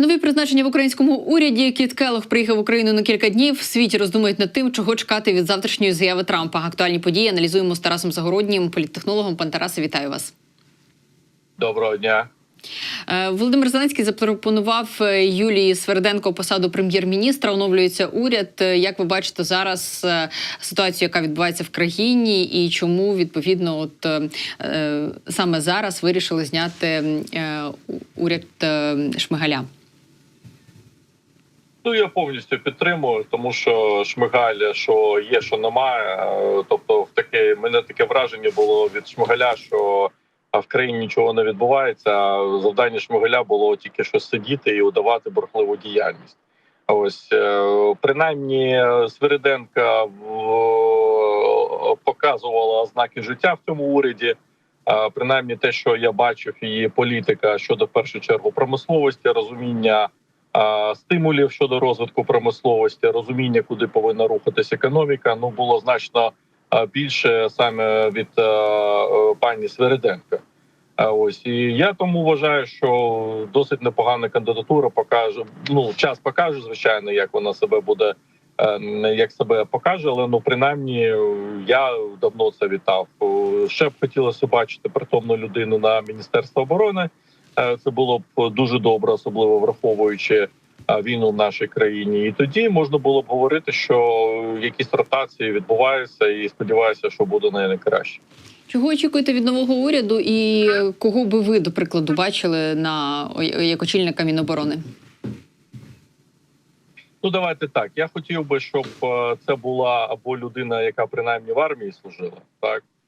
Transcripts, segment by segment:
Нові призначення в українському уряді. Кіт Келох приїхав в Україну на кілька днів. В світі роздумують над тим, чого чекати від завтрашньої заяви Трампа. Актуальні події аналізуємо з Тарасом Загороднім, політтехнологом. Пан Тарасе, вітаю вас. Доброго дня. Е, Володимир Зеленський запропонував е, Юлії Сверденко посаду прем'єр-міністра. Оновлюється уряд. Е, Як ви бачите зараз ситуацію, яка відбувається в країні, і чому відповідно, от саме зараз вирішили зняти уряд Шмигаля? Ну я повністю підтримую, тому що Шмигаль, що є, що немає. Е, Тобто, в таке мене таке враження було від Шмигаля, що в країні нічого не відбувається. Завдання Шмигаля було тільки що сидіти і удавати бурхливу діяльність. Ось е, принаймні Свириденка показувала ознаки життя в цьому уряді. Принаймні, те, що я бачив, її політика щодо в першу чергу промисловості, розуміння стимулів щодо розвитку промисловості, розуміння, куди повинна рухатись економіка. Ну було значно більше саме від е, пані Свериденка. Ось і я тому вважаю, що досить непогана кандидатура покаже. Ну час покаже, звичайно, як вона себе буде. е, Як себе покаже, але ну принаймні я давно це вітав. Е, Ще б хотілося бачити притомну людину на міністерство оборони. Е, Це було б дуже добре, особливо враховуючи е, війну в нашій країні. І тоді можна було б говорити, що якісь ротації відбуваються, і сподіваюся, що буде не найкраще. Чого очікуєте від нового уряду, і е, кого би ви, до прикладу, бачили на як очільника Міноборони? Ну давайте так. Я хотів би, щоб е, це була або людина, яка принаймні в армії служила, так е,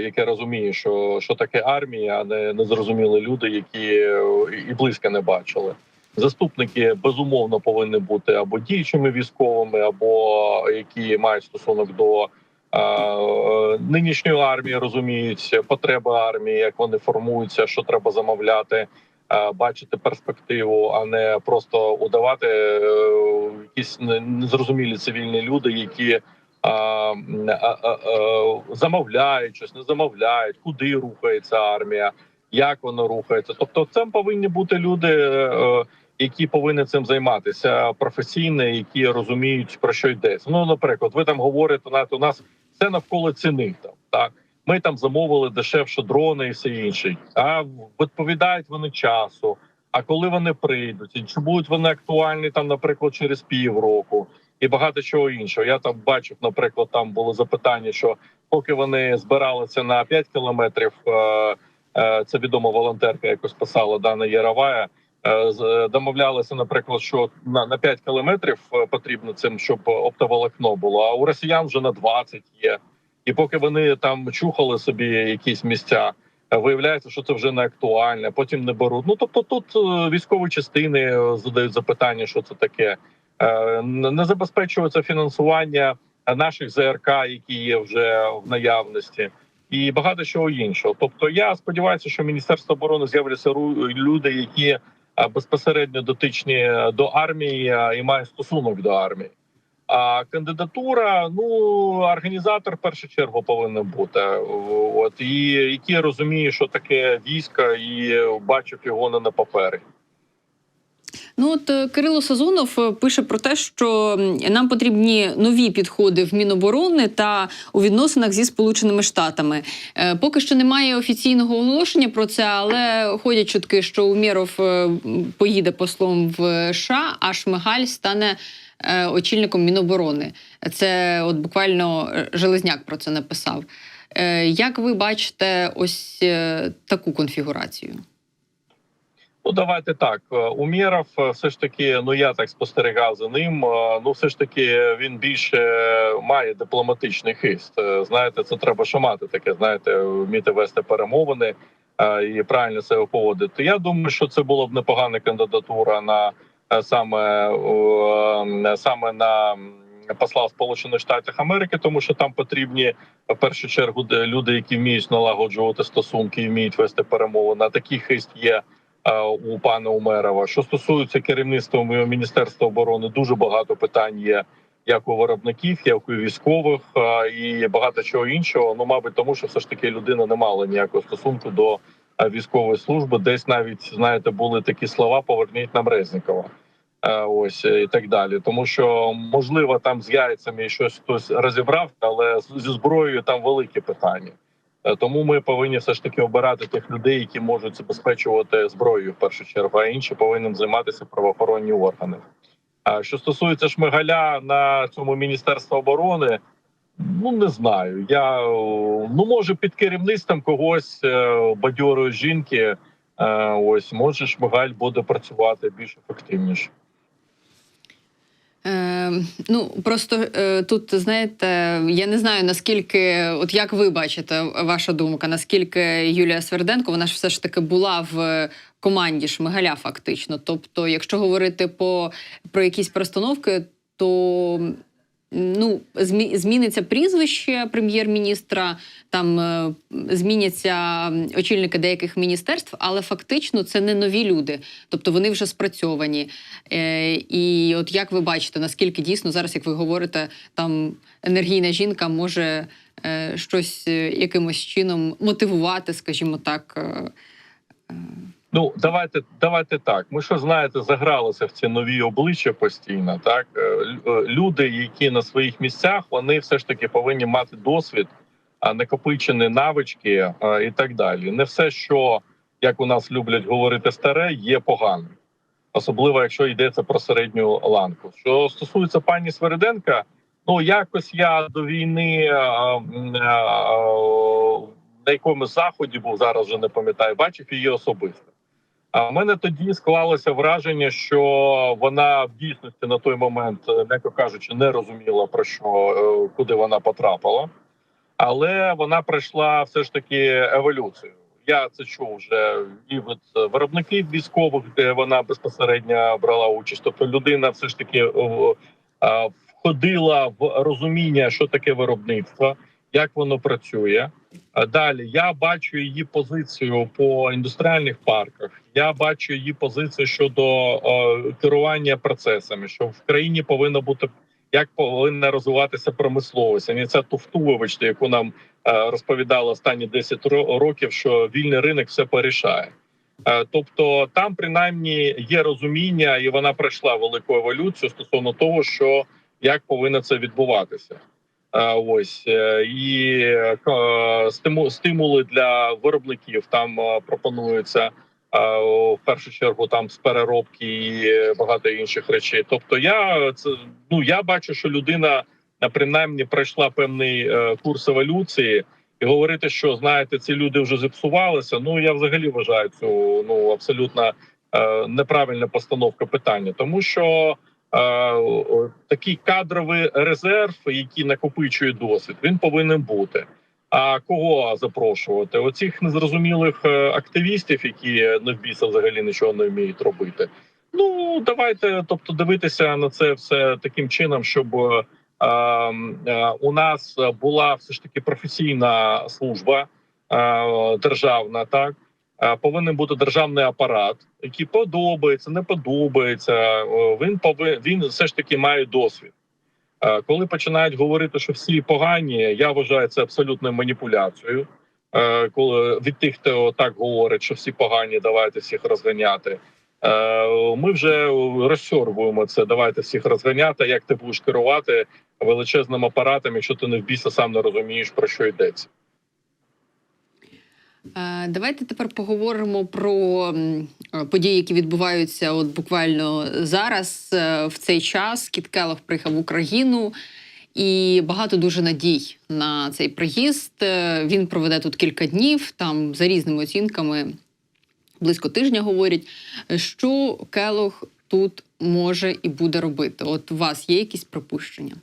яке розуміє, що, що таке армія, а не незрозуміли люди, які е, і близько не бачили. Заступники безумовно повинні бути або діючими військовими, або які мають стосунок до е, е, нинішньої армії, розуміють потреби армії, як вони формуються, що треба замовляти е, бачити перспективу, а не просто удавати е, якісь незрозумілі цивільні люди, які замовляють щось, не замовляють, куди рухається армія, як вона рухається. Тобто, це повинні бути люди. е, Які повинні цим займатися професійно, які розуміють про що йдеться. Ну, наприклад, ви там говорите, знаєте, у нас все навколо ціни там так. Ми там замовили дешевше дрони і все інше. А відповідають вони часу. А коли вони прийдуть, чи будуть вони актуальні там, наприклад, через півроку, і багато чого іншого. Я там бачив, наприклад, там було запитання, що поки вони збиралися на 5 кілометрів, е, е, це відома волонтерка, якось писала Дана Яровая. е, Домовлялися, наприклад, що на, на 5 кілометрів потрібно цим, щоб оптоволокно було. А у росіян вже на 20 є. І поки вони там чухали собі якісь місця, виявляється, що це вже не актуальне. Потім не беруть. Ну тобто, тут військові частини задають запитання, що це таке. Е, Не забезпечується фінансування наших ЗРК, які є вже в наявності, і багато чого іншого. Тобто, я сподіваюся, що міністерство оборони з'являться люди, які е, безпосередньо дотичні до армії е, і мають стосунок до армії. А кандидатура, ну організатор в першу чергу повинен бути. От і який розуміє, що таке військо, і бачив його не на папері. Ну от е, Кирило Сазонов е, пише про те, що нам потрібні нові підходи в Міноборони та у відносинах зі Сполученими Штатами. Е, Поки що немає офіційного оголошення про це, але ходять чутки, що Умєров поїде послом в США, а Шмигаль стане очільником Міноборони. Це от буквально Железняк про це написав. Як ви бачите ось таку конфігурацію? Ну давайте так. Е, Умєров е, все ж таки, ну я так спостерігав за ним. е, Ну, все ж таки, він більше має дипломатичний хист. Знаєте, це треба що мати таке. Знаєте, вміти вести перемовини і правильно себе поводити. Я думаю, що це була б непогана кандидатура на саме саме на посла Сполучених Штатів Америки, тому що там потрібні в першу чергу люди, які вміють налагоджувати стосунки, і вміють вести перемовини. А такий хист є у пана Умерова. Що стосується керівництва міністерства оборони, дуже багато питань є. Як у виробників, як у військових е, і багато чого іншого. Ну, мабуть, тому що все ж таки людина не мала ніякого стосунку до е, військової служби. Десь навіть знаєте, були такі слова: поверніть нам Резнікова. Е, Ось е, і так далі, тому що можливо там з яйцями щось хтось розібрав, але зі зброєю там великі питання. Е, Тому ми повинні все ж таки обирати тих людей, які можуть забезпечувати зброєю в першу чергу, а інші повинні займатися правоохоронні органи. А що стосується Шмигаля на цьому міністерства оборони, ну не знаю. Я ну може під керівництвом когось е, бадьорої жінки. е, Ось може Шмигаль буде працювати більш ефективніше. Е, ну просто е, тут знаєте, я не знаю наскільки, от як ви бачите, ваша думка, наскільки Юлія Сверденко, вона ж все ж таки була в команді Шмигаля, фактично. Тобто, якщо говорити по про якісь перестановки, то ну зміниться прізвище прем'єр-міністра, там е, зміняться очільники деяких міністерств, але фактично це не нові люди, тобто вони вже спрацьовані. Е, і от як ви бачите, наскільки дійсно зараз, як ви говорите, там енергійна жінка може е, щось якимось чином мотивувати, скажімо так. Ну давайте, давайте так. Ми що знаєте, загралися в ці нові обличчя постійно. Так Е, е, люди, які на своїх місцях, вони все ж таки повинні мати досвід, а накопичені навички і так далі. Не все, що як у нас люблять говорити старе, є поганим, особливо якщо йдеться про середню ланку. Що стосується пані Свериденка, ну якось я до війни а, а, на якомусь заході був зараз, вже не пам'ятаю, бачив її особисто. А в мене тоді склалося враження, що вона в дійсності на той момент, е, м'яко кажучи, не розуміла про що е, куди вона потрапила, але вона пройшла все ж таки еволюцію. Я це чув вже і від виробників військових, де вона безпосередньо брала участь. Тобто людина все ж таки е, входила в розуміння, що таке виробництво, як воно працює. Далі я бачу її позицію по індустріальних парках. Я бачу її позицію щодо е, керування процесами, що в країні повинно бути як повинна розвиватися промисловість. А не ця туфту, вибачте, яку нам е, розповідали останні 10 років, що вільний ринок все порішає. Е, Тобто, там принаймні є розуміння, і вона пройшла велику еволюцію стосовно того, що як повинно це відбуватися. Е, Ось е, і стиму- стимули для виробників там пропонуються в першу чергу там з переробки і багато інших речей. Тобто, я це ну я бачу, що людина принаймні пройшла певний е, курс еволюції, і говорити, що знаєте, ці люди вже зіпсувалися. Ну я взагалі вважаю цю ну абсолютно е, неправильна постановка питання, тому що. Е, такий кадровий резерв, який накопичує досвід, він повинен бути. А кого запрошувати? Оцих незрозумілих е, активістів, які не в біса взагалі нічого не вміють робити. Ну давайте, тобто, дивитися на це все таким чином, щоб е, е, у нас була все ж таки професійна служба е, державна, так Е, повинен бути державний апарат, який подобається, не подобається. е, Він повинен він все ж таки має досвід. Е, Коли починають говорити, що всі погані, я вважаю це абсолютною маніпуляцією. Е, Коли від тих, хто так говорить, що всі погані, давайте всіх розганяти. Е, Ми вже розсорбуємо це. Давайте всіх розганяти. Як ти будеш керувати величезним апаратом, якщо ти не в біса сам не розумієш про що йдеться. Е, Давайте тепер поговоримо про е, події, які відбуваються от буквально зараз е, в цей час. Кіт Келлог приїхав в Україну. І багато дуже надій на цей приїзд. Він проведе тут кілька днів. Там за різними оцінками близько тижня говорять, що Келог тут може і буде робити. От у вас є якісь припущення?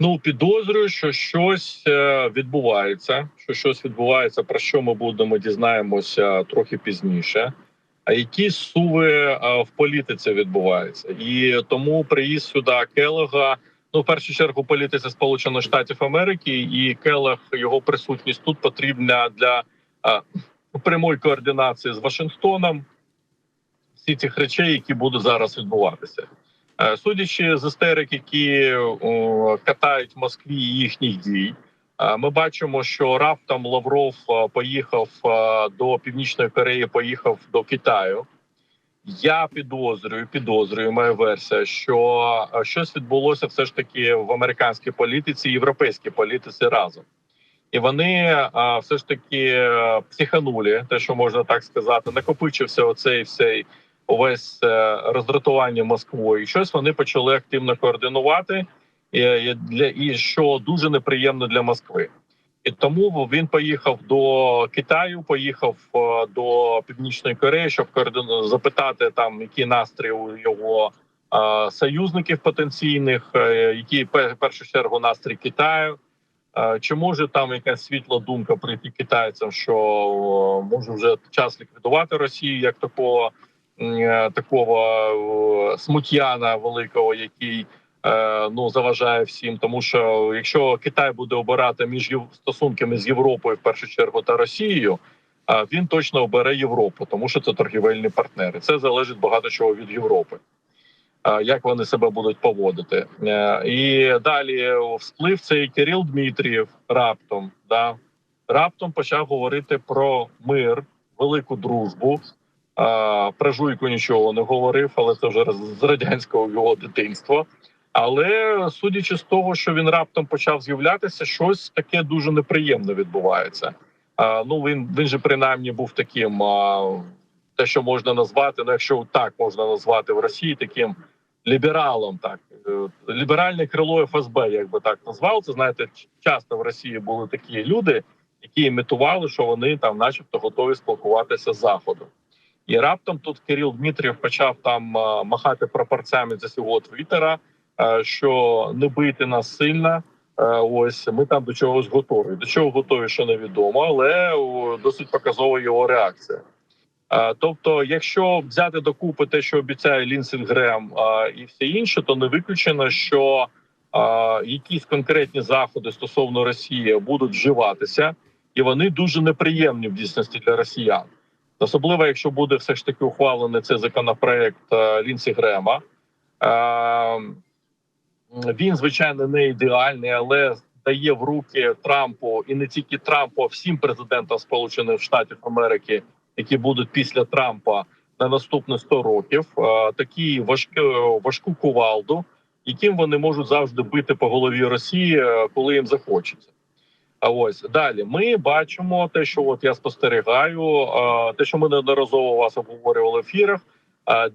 Ну, підозрюю, що щось е, відбувається. Що щось відбувається, про що ми будемо дізнаємося трохи пізніше. А які суви е, в політиці відбуваються, і тому приїзд сюди Келега. Ну, в першу чергу, політиці Сполучених Штатів Америки і Келег, його присутність тут потрібна для е, прямої координації з Вашингтоном всі цих речей, які будуть зараз відбуватися. Е, Судячи з істерик, які катають в Москві їхніх дій, Е, Ми бачимо, що раптом Лавров е, поїхав до Північної Кореї, поїхав до Китаю. Я підозрюю, підозрюю, моя версія, що щось відбулося все ж таки в американській політиці, європейській політиці разом. І вони все ж таки психанули, те, що можна так сказати, накопичився оцей всей увесь е, роздратування Москвою. І щось вони почали активно координувати, і, і для і що дуже неприємно для Москви. І тому він поїхав до Китаю, поїхав е, до Північної Кореї, щоб запитати там, які настрої у його е, союзників потенційних, е, які в першу чергу настрій Китаю. Е, Чи може там якась світла думка прийти китайцям, що може вже час ліквідувати Росію як такого е, такого о, смут'яна великого, який е, ну заважає всім, тому що якщо Китай буде обирати між стосунками з Європою в першу чергу та Росією, е, він точно обере Європу, тому що це торгівельні партнери. Це залежить багато чого від Європи. Е, Як вони себе будуть поводити, Е, і далі всплив цей Кирил Дмитрієв раптом, да раптом почав говорити про мир, велику дружбу. Про жуйку нічого не говорив, але це вже з радянського його дитинства. Але судячи з того, що він раптом почав з'являтися, щось таке дуже неприємне відбувається. Ну він він же принаймні був таким, те, що можна назвати, ну якщо так можна назвати в Росії, таким лібералом, так Е, ліберальне крило ФСБ, як би так назвав. Це знаєте, часто в Росії були такі люди, які імітували, що вони там, начебто, готові спілкуватися з заходом. І раптом тут Кирил Дмитрієв почав там махати прапорцями за свого твіттера, що не бити нас сильно. е, Ось ми там до чогось готові. До чого готові, що невідомо, але досить показова його реакція. Е, Тобто, якщо взяти докупи те, що обіцяє Лінсен Грем е, і все інше, то не виключено, що е, якісь конкретні заходи стосовно Росії будуть вживатися, і вони дуже неприємні в дійсності для росіян. Особливо, якщо буде все ж таки ухвалений цей законопроект е, Лінсі Грема. Е, Він, звичайно, не ідеальний, але дає в руки Трампу і не тільки Трампу, а всім президентам Сполучених Штатів Америки, які будуть після Трампа на наступні 100 років, е, такі важкі, важку кувалду, яким вони можуть завжди бити по голові Росії, коли їм захочеться. А ось далі ми бачимо те, що от я спостерігаю, те, що ми неодноразово вас обговорювали в ефірах,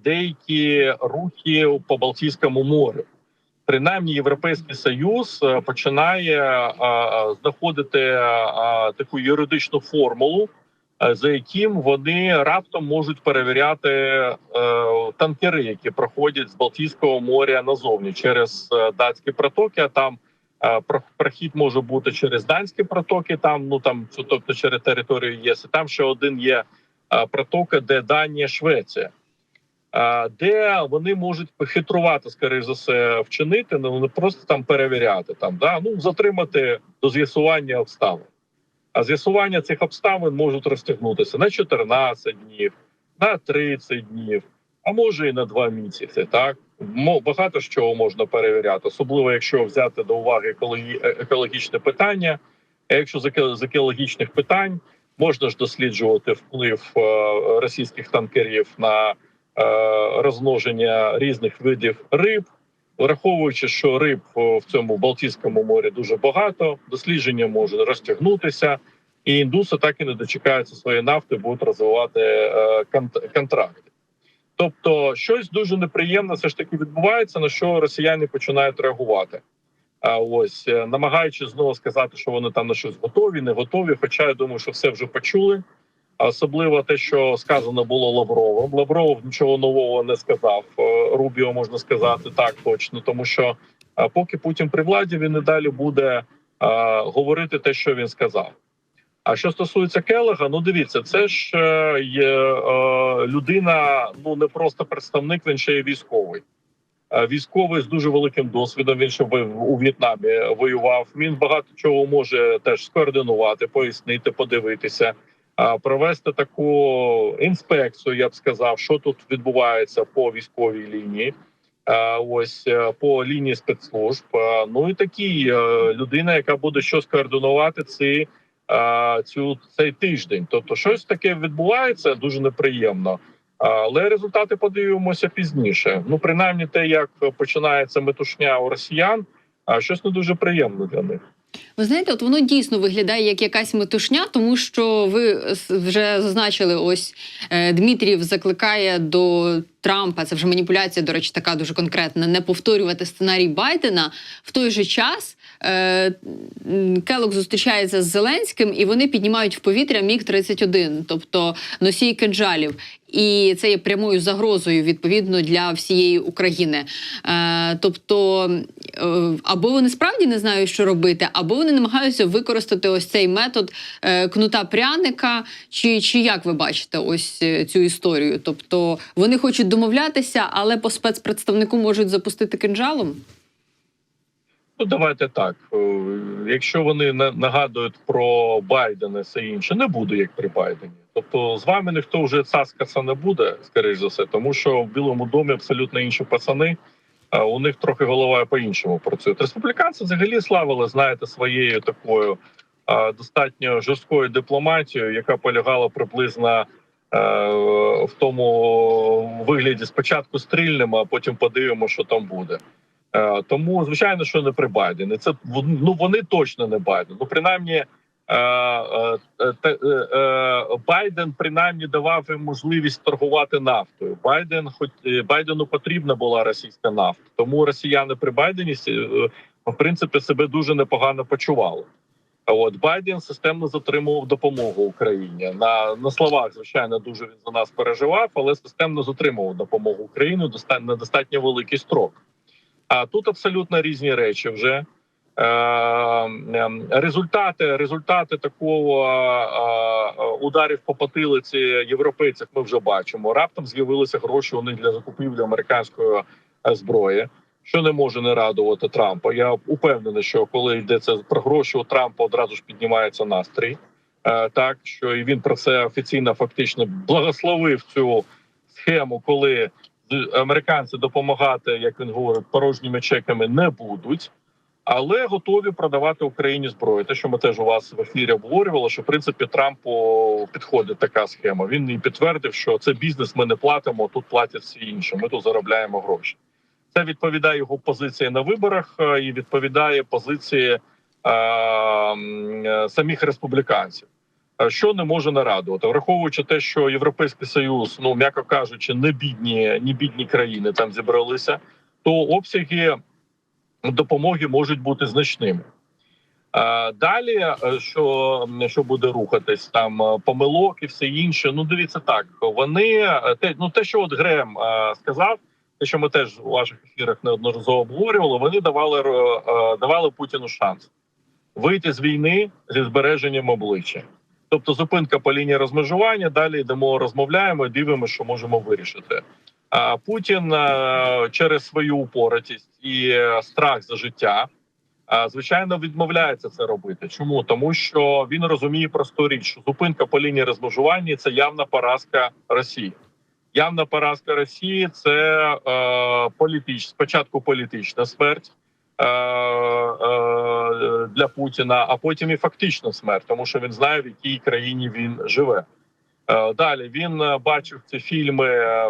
деякі рухи по Балтійському морю. Принаймні, Європейський Союз е, починає знаходити таку юридичну формулу, е, за яким вони раптом можуть перевіряти е, танкери, які проходять з Балтійського моря назовні через датські протоки. А там прохід може бути через данські протоки. Там ну там тобто через територію ЄС. Там ще один є протока, де Данія, Швеція. Де вони можуть похитрувати, скоріш за все, вчинити, ну не просто там перевіряти, там да ну затримати до з'ясування обставин. А з'ясування цих обставин можуть розтягнутися на 14 днів, на 30 днів, а може і на 2 місяці. Так багато з чого можна перевіряти, особливо якщо взяти до уваги е- екологічне питання. А якщо з еко- екологічних питань можна ж досліджувати вплив е, російських танкерів на е, розмноження різних видів риб. Враховуючи, що риб в цьому Балтійському морі дуже багато, дослідження може розтягнутися, і індуси так і не дочекаються своєї нафти, будуть розвивати контракти. Тобто, щось дуже неприємне все ж таки відбувається, на що росіяни починають реагувати. А ось е, намагаючись знову сказати, що вони там на щось готові, не готові. Хоча я думаю, що все вже почули. Особливо те, що сказано було Лавровим. Лавров нічого нового не сказав. Е, Рубіо можна сказати так точно, тому що е, поки Путін при владі, він і далі буде говорити те, що він сказав. А що стосується Келега, ну дивіться, це ж е, є е, людина, ну не просто представник, він ще й військовий. Е, Військовий з дуже великим досвідом. Він ще у В'єтнамі воював. Він багато чого може теж скоординувати, пояснити, подивитися, провести таку інспекцію. Я б сказав, що тут відбувається по військовій лінії. ось по лінії спецслужб. Ну і такі е, людина, яка буде що скоординувати ці, цю цей тиждень. Тобто, щось таке відбувається дуже неприємно. Але результати подивимося пізніше. Ну, принаймні, те, як починається метушня у росіян, а щось не дуже приємно для них. Ви знаєте, от воно дійсно виглядає як якась метушня, тому що ви вже зазначили, ось е, Дмитрів закликає до Трампа. Це вже маніпуляція, до речі, така дуже конкретна. Не повторювати сценарій Байдена. В той же час е, Келок зустрічається з Зеленським, і вони піднімають в повітря міг 31 тобто носій кинджалів. І це є прямою загрозою відповідно для всієї України. Е, тобто, е, або вони справді не знають, що робити, або вони намагаються використати ось цей метод е, кнута пряника. Чи, чи як ви бачите ось е, цю історію? Тобто вони хочуть домовлятися, але по спецпредставнику можуть запустити кинджалом? Ну, давайте так. Е, Якщо вони на- нагадують про Байдена, все інше, не буде як при Байдені. Тобто, з вами ніхто вже цаскатися не буде, скоріш за все, тому що в Білому домі абсолютно інші пацани. У них трохи голова по-іншому працює. Республіканці взагалі славили, знаєте, своєю такою достатньо жорсткою дипломатією, яка полягала приблизно е, в тому вигляді спочатку стрільнемо, а потім подивимося, що там буде. Е, Тому, звичайно, що не при Байдені. Це ну вони точно не Байден. Ну, принаймні, е, е, Байден принаймні давав їм можливість торгувати нафтою. Байден, хоч Байдену потрібна була російська нафта, тому росіяни при Байдені в принципі себе дуже непогано почували. От Байден системно затримував допомогу Україні на, на словах. Звичайно, дуже він за нас переживав, але системно затримував допомогу Україні доста- на достатньо великий строк. А тут абсолютно різні речі вже. Е, е, результати результати такого е, е, ударів по потилиці європейців ми вже бачимо. Раптом з'явилися гроші у них для закупівлі американської зброї, що не може не радувати Трампа. Я упевнений, що коли йдеться про гроші у Трампа, одразу ж піднімається настрій. Так що і він про це офіційно фактично благословив цю схему, коли американці допомагати, як він говорить, порожніми чеками не будуть, але готові продавати Україні зброю. Те, що ми теж у вас в ефірі обговорювали, що в принципі Трампу підходить така схема. Він і підтвердив, що це бізнес. Ми не платимо. Тут платять всі інші. Ми тут заробляємо гроші. Це відповідає його позиції на виборах е, і відповідає позиції е, е, самих республіканців. Е, Що не може нарадувати, враховуючи те, що Європейський Союз, ну м'яко кажучи, не бідні, не бідні країни там зібралися, то обсяги допомоги можуть бути значними. Е, Далі, е, що, що буде рухатись, там помилок і все інше. Ну, дивіться так. Вони те, ну те, що от Грем сказав, те, що ми теж у ваших ефірах неодноразово обговорювали, вони давали давали Путіну шанс вийти з війни зі збереженням обличчя. Тобто зупинка по лінії розмежування. Далі йдемо, розмовляємо, дивимося, що можемо вирішити. А Путін е, через свою упоротість і е, страх за життя, е, звичайно, відмовляється це робити. Чому тому, що він розуміє просту річ, що зупинка по лінії розмежування це явна поразка Росії. Явна поразка Росії це е, політич, спочатку політична смерть для Путіна, а потім і фактична смерть, тому що він знає, в якій країні він живе. Е, Далі він е, бачив ці фільми, е,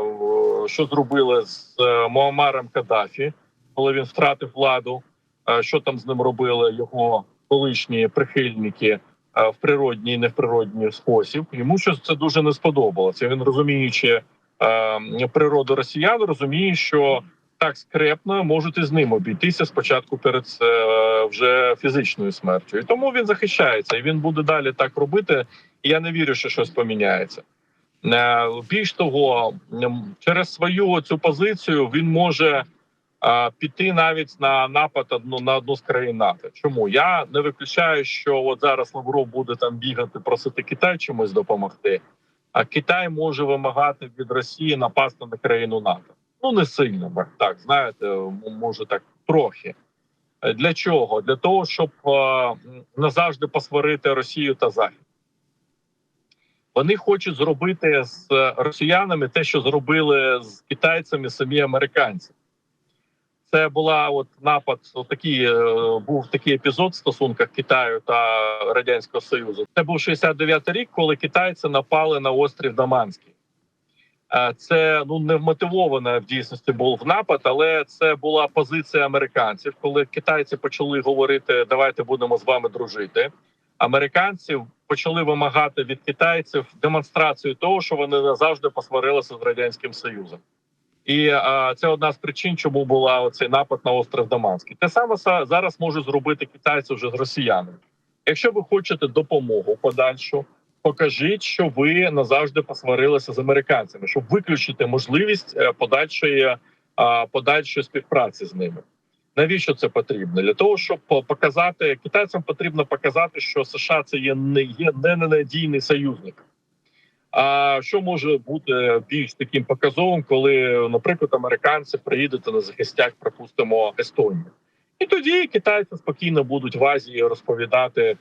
що зробили з е, Муамаром Каддафі, коли він втратив владу. Е, Що там з ним робили його колишні прихильники е, в природній і не в природній спосіб. Йому щось це дуже не сподобалося. Він розуміючи е, природу росіян, розуміє, що так скрепно можуть і з ним обійтися спочатку перед е, вже фізичною смертю. І тому він захищається, і він буде далі так робити. І я не вірю, що щось поміняється. Е, Більш того, через свою цю позицію він може е, піти навіть на напад одну на одну з країн НАТО. Чому я не виключаю, що от зараз Лавров буде там бігати, просити Китай чимось допомогти, а Китай може вимагати від Росії напасти на країну НАТО. Ну не сильно так, знаєте, може так трохи. Е, Для чого? Для того, щоб е, назавжди посварити Росію та Захід. Вони хочуть зробити з росіянами те, що зробили з китайцями самі американці. Це була от напад. Такий, е, був такий епізод в стосунках Китаю та Радянського Союзу. Це був 69-й рік, коли китайці напали на острів Даманський. Е, Це ну не вмотивована в дійсності був напад, але це була позиція американців, коли китайці почали говорити: давайте будемо з вами дружити. Американці почали вимагати від китайців демонстрацію того, що вони назавжди посварилися з радянським союзом. І а, це одна з причин, чому була оцей напад на остров Даманський. Те саме са- зараз можуть зробити китайці вже з росіянами. Якщо ви хочете допомогу подальшу, покажіть, що ви назавжди посварилися з американцями, щоб виключити можливість е, подальшої подальшої співпраці з ними. Навіщо це потрібно? Для того, щоб показати китайцям, потрібно показати, що США це є не є не ненадійний союзник. А що може бути більш таким показовим, коли, наприклад, американці приїдуть на захистять, припустимо, Естонію, і тоді китайці спокійно будуть в Азії розповідати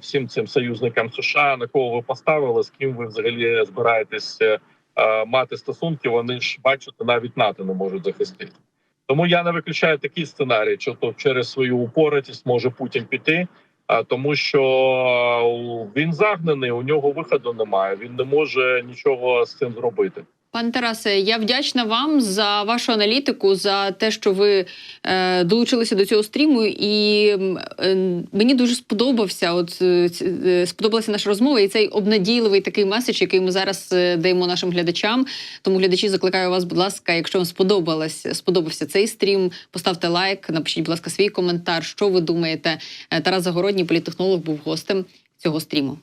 всім цим союзникам США, на кого ви поставили, з ким ви взагалі збираєтесь е, мати стосунки. Вони ж бачите, навіть НАТО не можуть захистити. Тому я не виключаю такий сценарій, що то через свою упоритість може Путін піти. А тому, що е, він загнаний, у нього виходу немає. Він не може нічого з цим зробити. Пане Тарасе, я вдячна вам за вашу аналітику, за те, що ви е, долучилися до цього стріму, і е, мені дуже сподобався. От е, е, сподобалася наша розмова, і цей обнадійливий такий меседж, який ми зараз е, даємо нашим глядачам. Тому глядачі закликаю вас, будь ласка, якщо вам сподобалось, сподобався цей стрім, поставте лайк, напишіть, будь ласка, свій коментар. Що ви думаєте? Е, Тарас Загородній, політтехнолог, був гостем цього стріму.